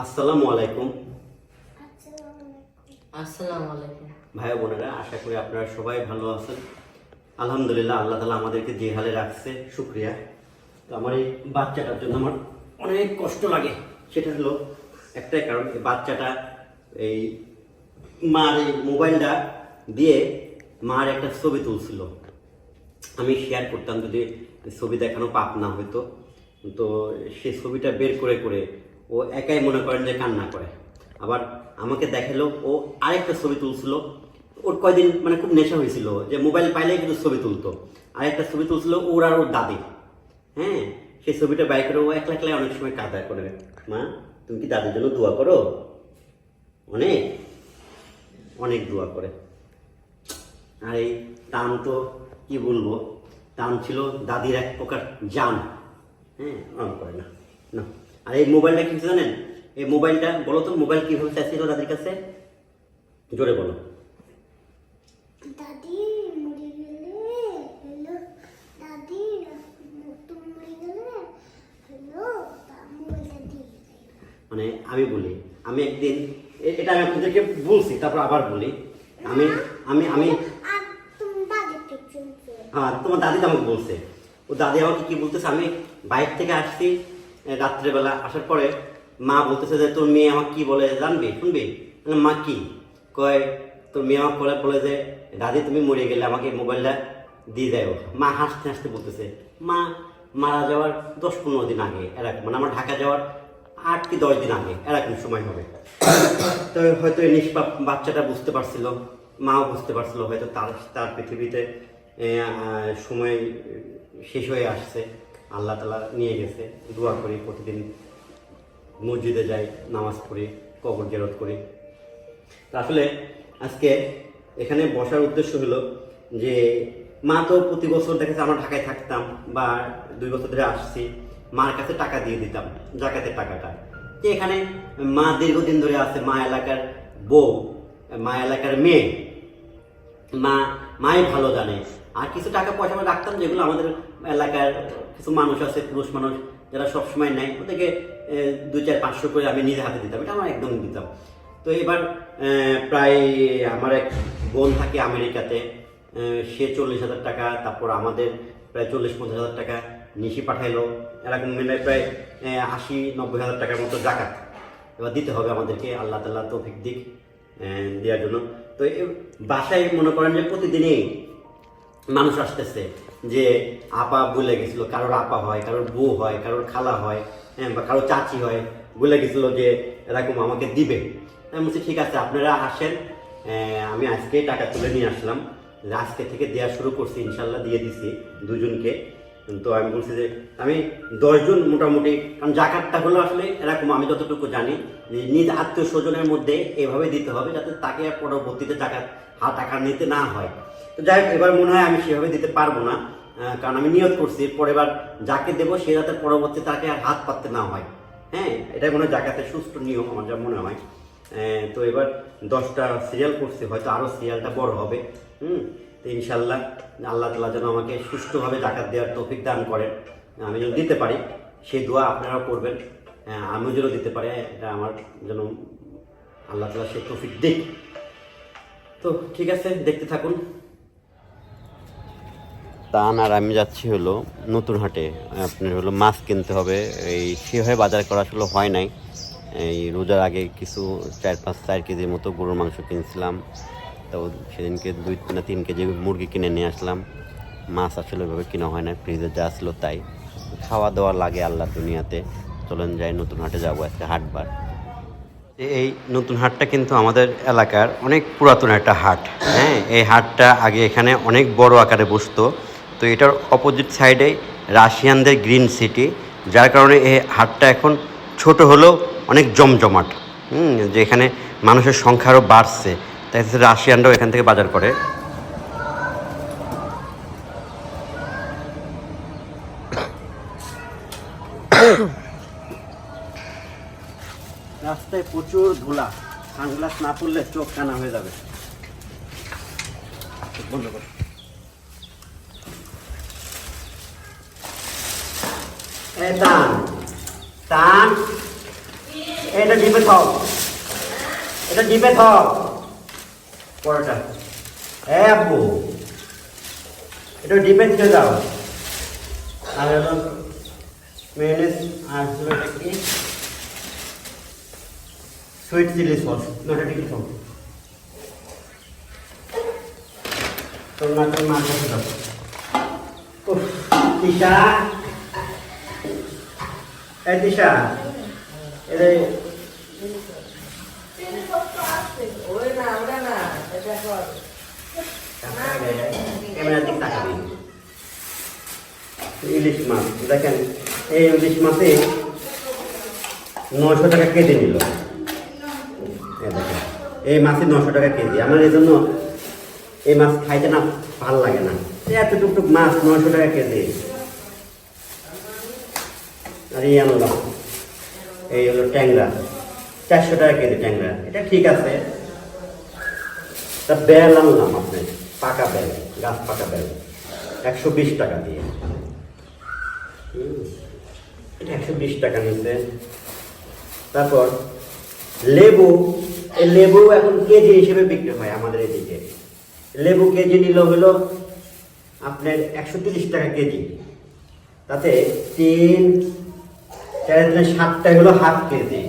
আসসালামু আলাইকুম। আসসালামু আলাইকুম। ভাই বোনেরা আশা করি আপনারা সবাই ভালো আছেন। আলহামদুলিল্লাহ আল্লাহ তালা আমাদেরকে যে হালে রাখছে শুক্রিয়া। তো আমার এই বাচ্চাটার জন্য আমার অনেক কষ্ট লাগে সেটা হলো একটাই কারণ এই বাচ্চাটা এই মার এই মোবাইলটা দিয়ে মার একটা ছবি তুলছিল। আমি শেয়ার করতাম যদি ছবি দেখানো পাপ না হইতো। তো সেই ছবিটা বের করে করে ও একাই মনে করেন যে কান্না করে। আবার আমাকে দেখাল, ও আরেকটা ছবি তুলছিল। ওর কয়দিন মানে খুব নেশা হয়েছিল যে মোবাইল পাইলেই কিন্তু ছবি তুলতো। আরেকটা ছবি তুলছিল ওর আর ওর দাদি। হ্যাঁ সেই ছবিটা বাই করে ও একলা একলা অনেক সময় কাদা করে। মা, তুমি কি দাদির জন্য দোয়া করো? অনেক। অনেক দোয়া করে। আর এই টান তো কি বলব? টান ছিল দাদির এক প্রকার জান। হ্যাঁ করে না। না আর এই মোবাইলটা কি জানেন? এই মোবাইলটা বলো তো মোবাইল কীভাবে চাইছিল দাদির কাছে? জোরে বলো। দাদি মরে গেলে হ্যালো দাদি তুমি মরে গেলে হ্যালো মোবাইলটা দিয়ে দেয়। মানে আমি বলি আমি একদিন এটা আমি আপনাদেরকে বলছি তারপর আবার বলি। আমি আমি আমি চলছে হ্যাঁ তোমার দাদি তো আমাকে বলছে। ও দাদি আমাকে কি বলতেছে? আমি বাইক থেকে আসছি রাত্রেবেলা আসার পরে মা বলতেছে যে, তোর মেয়ে আমাকে কি বলে জানবি? শুনবি? মা কি? কয়, তোর মেয়ে আমাকে বলে বলে যে দাদি তুমি মরে গেলে আমাকে মোবাইলটা দিয়ে দেয় মা হাসতে হাসতে বলতেছে, মা, মারা যাওয়ার দশ পনেরো দিন আগে, এরকম মানে আমার ঢাকা যাওয়ার আট কি দশ দিন আগে, এরকম সময় হবে। তো হয়তো এই নিষ্পাপ বাচ্চাটা বুঝতে পারছিল, মাও বুঝতে পারছিল, হয়তো তার তার পৃথিবীতে সময় শেষ হয়ে আসছে। আল্লাহ তালা নিয়ে গেছে, দোয়া করি, প্রতিদিন মসজিদে যাই, নামাজ পড়ি, কবর জেরত করি। আসলে আজকে এখানে বসার উদ্দেশ্য হলো যে, মা তো প্রতি বছর দেখেছে আমরা ঢাকায় থাকতাম বা দুই বছর ধরে আসছি, মার কাছে টাকা দিয়ে দিতাম, জাকাতের টাকাটা। যে এখানে মা দীর্ঘদিন ধরে আছে, মা এলাকার বউ, মা এলাকার মেয়ে। মা, মাই ভালো জানে। আর কিছু টাকা পয়সা আমরা রাখতাম যেগুলো আমাদের এলাকার কিছু মানুষ আছে, পুরুষ মানুষ, যারা সবসময় নেয়, ওদেরকে দুই চার পাঁচশো করে আমি নিজে হাতে দিতাম। এটা আমার একদম দিতাম। তো এবার প্রায় আমার এক বোন থাকে আমেরিকাতে সে চল্লিশ হাজার টাকা, তারপর আমাদের প্রায় চল্লিশ পঞ্চাশ হাজার টাকা নিশি পাঠাইলো। এরকম মিলে প্রায় আশি নব্বই হাজার টাকার মতো জাকাত এবার দিতে হবে আমাদেরকে, আল্লাহ তাল্লাহ তৌফিক দিক দেওয়ার জন্য। তো বাসায় মনে করেন যে প্রতিদিনই মানুষ আসতেছে যে আপা বলে গেছিল কারোর আপা হয় কারোর বউ হয় কারোর খালা হয় হ্যাঁ, বা কারোর চাচি হয় বলে গেছিল যে এরকম আমাকে দিবে। আমি বলছি ঠিক আছে আপনারা আসেন আমি আজকে টাকা তুলে নিয়ে আসলাম। আজকে থেকে দেওয়া শুরু করছি ইনশাল্লাহ দিয়ে দিছি দুজনকে। তো আমি বলছি যে, আমি দশজন মোটামুটি, কারণ জাকাতটা হলো আসলে এরকম, আমি যতটুকু জানি, যে নিজ আত্মীয় স্বজনের মধ্যে এভাবে দিতে হবে যাতে তাকে পরবর্তীতে জাকাত হাত আকার নিতে না হয়। তো যাই হোক, এবার মনে হয় আমি সেভাবে দিতে পারব না কারণ আমি নিয়ত করছি, এরপর এবার যাকে দেবো সে যাতে পরবর্তী তাকে আর হাত পাততে না হয়। হ্যাঁ এটাই মনে হয় জাকাতের সুষ্ঠু নিয়ম আমার যা মনে হয়। তো এবার দশটা সিরিয়াল করছে, হয়তো আরও সিরিয়ালটা বড় হবে। হুম তো ইনশাল্লাহ আল্লাহ তালা যেন আমাকে সুষ্ঠুভাবে জাকাত দেওয়ার তৌফিক দান করেন। আমি যেন দিতে পারি সেই দোয়া আপনারাও করবেন। হ্যাঁ, আমিও যেন দিতে পারি এটা আমার যেন আল্লাহ তালা সেই তৌফিক দিক। তো ঠিক আছে দেখতে থাকুন। তান আর আমি যাচ্ছি হলো নতুন হাটে আপনার হলো মাছ কিনতে হবে। এই সেভাবে বাজার করা আসলে হয় নাই। এই রোজার আগে কিছু চার পাঁচ চার কেজির মতো গরুর মাংস কিনছিলাম। তো সেদিনকে দুই না তিন কেজি মুরগি কিনে নিয়ে আসলাম। মাছ আসলে ওইভাবে কিনা হয় না ফ্রিজে যা ছিল তাই। খাওয়া দাওয়া লাগে আল্লাহ দুনিয়াতে। চলেন যাই নতুন হাটে যাব আজকে হাটবার এই নতুন হাটটা কিন্তু আমাদের এলাকার অনেক পুরাতন একটা হাট। হ্যাঁ এই হাটটা আগে এখানে অনেক বড় আকারে বসতো। তো এটার অপোজিট সাইডে রাশিয়ানদের গ্রিন সিটি, যার কারণে এই হাটটা এখন ছোট হলেও অনেক জমজমাট। হুম যে এখানে মানুষের সংখ্যা আরও বাড়ছে। তাই রাশিয়ানরাও এখান থেকে বাজার করে। রাস্তায় প্রচুর ধুলা। সানগ্লাস না পরলে চোখ কানা হয়ে যাবে। এটা ডিপে থাও এটা ডিপে থাও পরোটা এ আব্বু। এটা ডিপে থেকে দাও। আর হলো মেয়োনিজ আর হলো সুইট চিলি সস দুটো টিকি সস তোর না তোর মার কাছে দাও তিশা। এই তিশা এটা ইলিশ মাছ, দেখেন, এই ইলিশ মাছে নশো টাকা কেজি নিল। এই মাছে নশো টাকা কেজি। আমার এই জন্য এই মাছ খাইতে না ভালো লাগে না। এত টুকটুক মাছ নশো টাকা কেজি। আর এই আনলাম এই হলো ট্যাংরা। চারশো টাকা কেজি ট্যাংরা। এটা ঠিক আছে। তা বেল আনলাম আপনি, পাকা বেল, গাছ পাকা বেল। একশো বিশ টাকা দিয়ে। এটা একশো বিশ টাকা নিচ্ছে তারপর লেবু, এই লেবু এখন কেজি হিসেবে বিক্রি হয় আমাদের এদিকে। লেবু কেজি নিল হলো আপনার একশো তিরিশ টাকা কেজি। তাতে তিন, চার সাতটা হলো হাফ কেজি।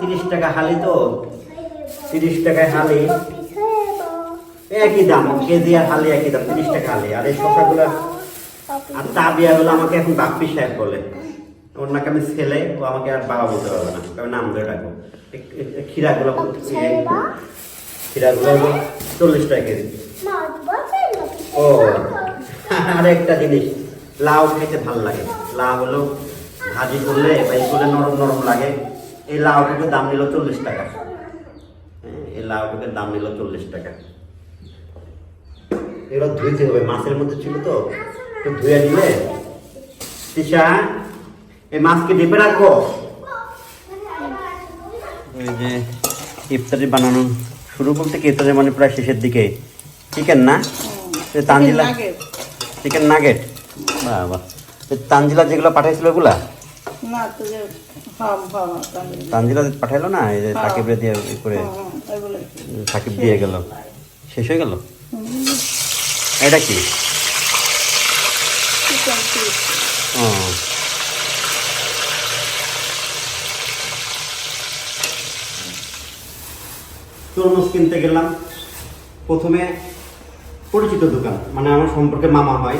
তিরিশ টাকা হালি তো? তিরিশ টাকায় হালি? একই দাম কেজি আর হালি একই দাম তিরিশ টাকা হালি। আর এই শসাগুলো আর তাবিয়া হলো আমাকে এখন বাপ্পি সাহেব বলে। ওর নাকি আমি ছেলে ও আমাকে আর বাবা বলতে পারবে না। তবে নাম ধরে রাখব। খিরাগুলো খিরাগুলো হলো চল্লিশ টাকা কেজি। ও আর একটা জিনিস লাউ খেতে ভালো লাগে। লাউ হলো ভাজি করলে বা করলে নরম নরম লাগে। এই লাউটাকে দাম নিল চল্লিশ টাকা। হ্যাঁ, এই লাউটাকে দাম নিল চল্লিশ টাকা। এগুলো ধুইতে হবে মাছের মধ্যে ছিল তো। একটু ধুয়ে নিলে তিশা এই মাছকে ডিপে রাখো। ওই যে ইফতারি বানানো শুরু বলতে কি ইফতারি মানে প্রায় শেষের দিকে। চিকেন না? তানজিলা। চিকেন নাগেট বাহ বাহ। তানজিলা যেগুলো পাঠাইছিল ওগুলা? না তো যে হাম হাম তানজিলা পাঠাইলো না এই যে হ্যাঁ। সাকিব দিয়ে করে সাকিব দিয়ে গেল। শেষ হয়ে গেল? এটা কি? ও। তরমুজ কিনতে গেলাম। প্রথমে পরিচিত দোকান মানে আমার সম্পর্কে মামা হয়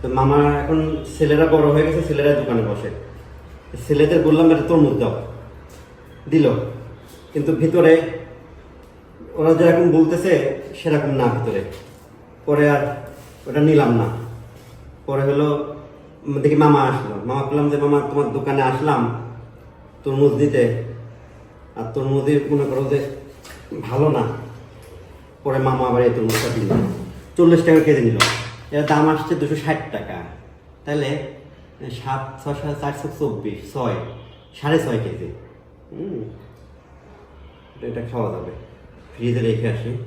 তো মামা এখন ছেলেরা বড় হয়ে গেছে ছেলেরা দোকানে বসে। ছেলেদের বললাম, এটা তরমুজ দাও। দিল। কিন্তু ভিতরে ওরা যেরকম বলতেছে, সেরকম না ভিতরে। পরে আর ওটা নিলাম না। পরে হলো, দেখি মামা আসলো। মামা বললাম যে, মামা, তোমার দোকানে আসলাম তরমুজ দিতে। আর তরমুজের মনে করো যে, ভালো না। পরে মামা আবার এই তরমুজটা দিল। চল্লিশ টাকা কেজি নিল। এর দাম আসছে দুশো ষাট টাকা। তাহলে সাত ছয় চারশো চব্বিশ ছয় সাড়ে ছয় কেজি। হুম। এটা- খাওয়া যাবে। ফ্রিজে রেখে আসি।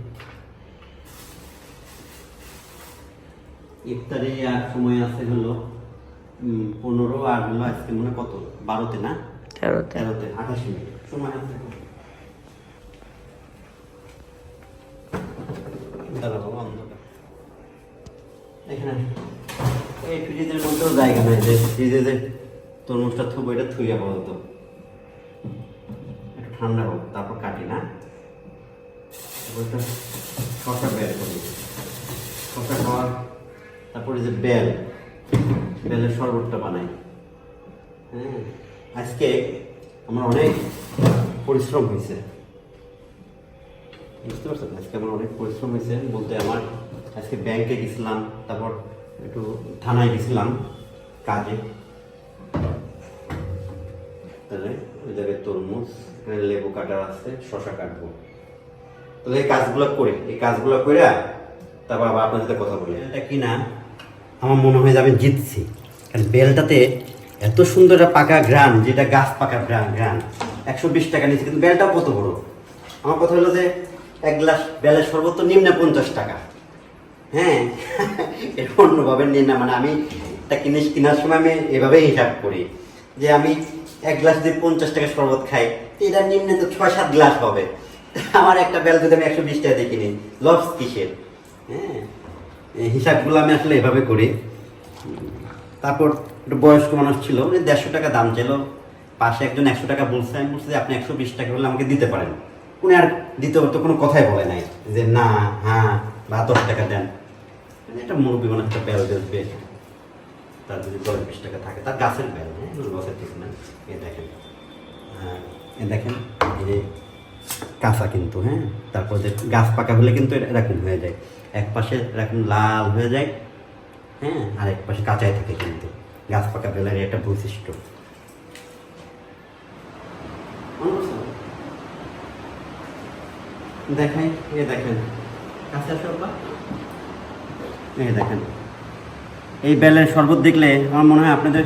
ইফতারি আর সময় আছে হলো পনেরো আর হলো আজকে মনে হয় কত? বারোতে না? তেরোতে। তেরোতে আঠাশ মিনিট। সময় আছে এখন। জায়গা নাই যে তরমুজটা থুবো, এটা থুইয়া বলতো একটু ঠান্ডা হোক, তারপর কাটি, না? শসা বের করি। শসা খাওয়ার, তারপরে যে বেল, বেলের শরবতটা বানাই। হ্যাঁ আজকে আমার অনেক পরিশ্রম হয়েছে। বুঝতে পারছেন? আজকে আমার অনেক পরিশ্রম হয়েছে বলতে আমার, আজকে ব্যাংকে গেছিলাম, তারপর একটু থানায় গেছিলাম। কাজে? তাহলে ওই জায়গায় তরমুজ এখানে লেবু কাটার আছে শশা কাটবো। তাহলে এই কাজগুলো করে এই কাজগুলো করে তারপর আবার আপনার সাথে কথা বলি। এটা কি না আমার মনে হয় যে আমি জিতছি। কারণ বেলটাতে এত সুন্দর একটা পাকা গ্রাম যেটা গাছ পাকা গ্রাম গ্রাম একশো বিশ টাকা নিচ্ছে কিন্তু বেলটাও কত বড়? আমার কথা হলো যে এক গ্লাস বেলের সর্বোচ্চ নিম্নে পঞ্চাশ টাকা। হ্যাঁ এটা অন্যভাবে নিয়ে না মানে আমি একটা জিনিস কেনার সময় আমি এভাবেই হিসাব করি যে আমি এক গ্লাস যদি পঞ্চাশ টাকা শরবত খাই এটা নিম্নে তো ছয় সাত গ্লাস হবে। আমার একটা বেল যদি আমি একশো বিশ টাকা দিয়ে কিনি লস কিসের? হ্যাঁ হিসাবগুলো আমি আসলে এভাবে করি। তারপর একটা বয়স্ক মানুষ ছিল, উনি দেড়শো টাকা দাম ছিল পাশে একজন একশো টাকা বলছে, আমি বলছি যে আপনি একশো বিশ টাকা হলে আমাকে দিতে পারেন। উনি আর দিতে তো কোনো কথাই বলে নাই যে না হ্যাঁ বা দশ টাকা দেন। একটা মুরব্বী মানে একটা বেল দেবে তার যদি দশ বিশ টাকা থাকে তার গাছের বেল হ্যাঁ? গাছের ঠিক না? এ দেখেন। হ্যাঁ, এ দেখেন এই যে কাঁচা কিন্তু হ্যাঁ? তারপর যে গাছ পাকা হলে কিন্তু এরকম হয়ে যায়। এক পাশে এরকম লাল হয়ে যায় হ্যাঁ? আর এক পাশে কাঁচাই থাকে কিন্তু। গাছ পাকা বেলের একটা বৈশিষ্ট্য। দেখেন এ দেখেন। কাঁচা আসো বাবা। এই দেখেন। এই বেলের শরবত দেখলে আমার মনে হয় আপনাদের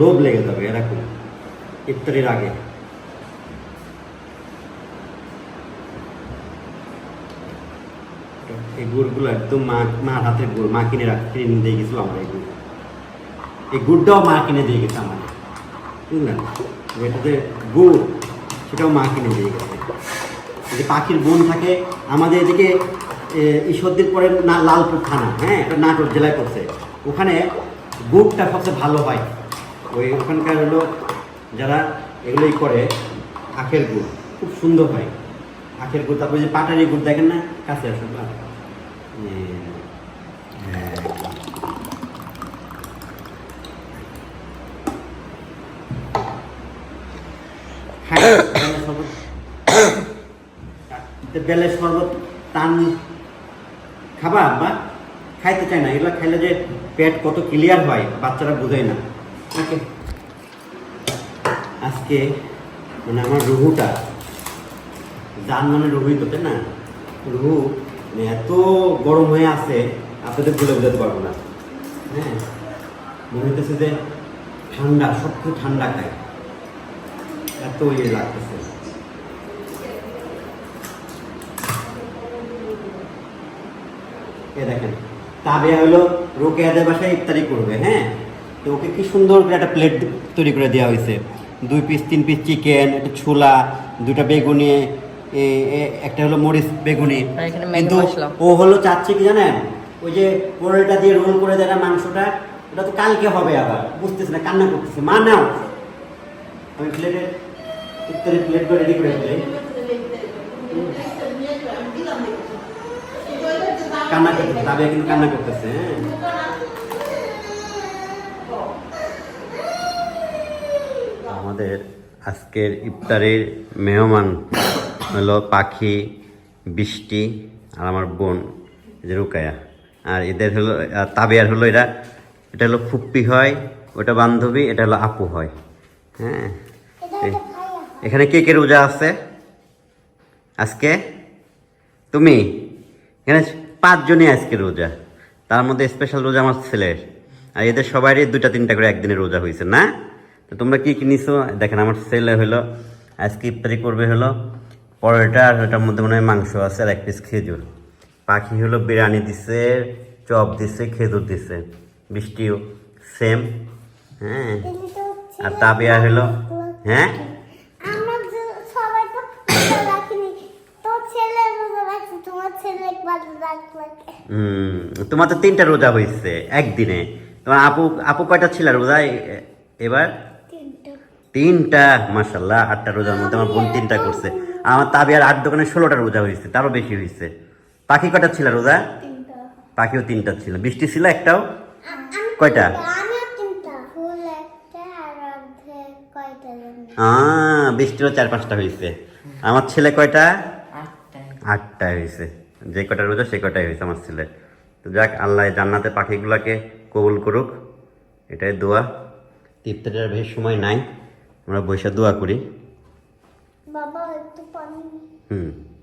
লোভ লেগে যাবে এরকম, ইফতারির আগে। এই গুড়গুলো একদম মা, মার হাতের গুড়, মা কিনে রাখ, কিনে দিয়ে গেছিল আমার এই গুড়। এই গুড়টাও মা কিনে দিয়ে গেছে আমার বুঝলেন? এটাতে গুড়, সেটাও মা কিনে দিয়ে গেছে। যে পাখির বোন থাকে, আমাদের এদিকে ঈশ্বরদীর পরে না, লালপুর থানা হ্যাঁ? এটা নাটোর, জেলায় পড়ছে। ওখানে গুড়টা সবচেয়ে ভালো হয়। ওই ওখানকার হলো যারা এগুলোই করে আখের গুড় খুব সুন্দর হয়। আখের গুড় তারপরে যে পাটারি গুড় দেখেন না? কাছে না এ, হ্যাঁ। বেলের শরবত। টান খাবা বা খাইতে চায় না। এগুলো খাইলে যে পেট কত ক্লিয়ার হয়, বাচ্চারা বোঝায় না। ওকে। আজকে মানে আমার রুহুটা, যার মানে রুহুই তো, তাই না? রুহু মানে এত গরম হয়ে আছে, আপনাদের বলে বোঝাতে পারব না। হ্যাঁ? মনে হইতেছে যে ঠান্ডা সব ঠান্ডা খায় এত ইয়ে লাগতেছে। এ দেখেন। তাবিয়া হলো রোকেয়াদের বাসায় ইফতারি করবে হ্যাঁ? তো ওকে কি সুন্দর করে একটা প্লেট তৈরি করে দেওয়া হয়েছে। দুই পিস তিন পিস চিকেন একটা ছোলা দুটা বেগুনি একটা হলো মরিচ বেগুনি। কিন্তু ও হলো চাচ্ছে কি জানেন? ওই যে পরোটা দিয়ে রোল করে দেয় মাংসটা ওটা তো কালকে হবে আবার বুঝতেছে না কান্না করতেছে। মা নাও। আমি প্লেটে ইফতারি প্লেটগুলো রেডি করে দিই কান্না করতেছে, তাবিয়া কিন্তু কান্না করতেছে হ্যাঁ। আমাদের আজকের ইফতারের মেহমান হলো পাখি, বৃষ্টি আর আমার বোন যে রুকায়া। আর এদের হলো তাবিয়ার হলো এরা, এটা হলো ফুপ্পি হয়, ওটা বান্ধবী, এটা হলো আপু হয় হ্যাঁ। এখানে কে কে রোজা আছে? আজকে? তুমি? এখানে পাঁচজনই আজকে রোজা। তার মধ্যে স্পেশাল রোজা আমার ছেলের। আর এদের সবারই দুটা তিনটা করে একদিনে রোজা হয়েছে, না? তো তোমরা কি কি নিছো? দেখেন, আমার ছেলে হলো, আজকে ইফতারি করবে হলো পরোটা আর ওটার মধ্যে মনে হয় মাংস আছে আর এক পিস খেজুর। পাখি হলো বিরিয়ানি দিছে, চপ দিছে, খেজুর দিছে। বৃষ্টিও সেম হ্যাঁ? আর তাবিয়া হলো হ্যাঁ আমরা যে- সবাই তো রোজা রাখিনি তোর ছেলে রোজা রাখছে তোমার ছেলে একবার রাখবে হুম তোমার তো তিনটা রোজা হয়েছে একদিনে। তোমার আপু আপু কয়টা ছিল রোজা এবার? তিনটা। তিনটা মাসাল্লাহ আটটা রোজার মধ্যে আমার বোন তিনটা করছে। আমার তাবি আর আট দোকানে ষোলোটা রোজা হয়েছে তারও বেশি হয়েছে পাখি কয়টা ছিল রোজা? পাখিও তিনটা ছিল। বৃষ্টি ছিল একটাও? কয়টা? বৃষ্টিরও চার পাঁচটা হয়েছে আমার ছেলে কয়টা? আটটায়। আটটা হয়েছে যে কটা রোজা সে কটাই হয়েছে আমার ছেলে তো যাক আল্লাহ জান্নাতে পাখিগুলোকে কবুল করুক। এটাই দোয়া। আর বেশি সময় নাই। আমরা বৈশা দোয়া করি। বাবা একটু পানি। হুম।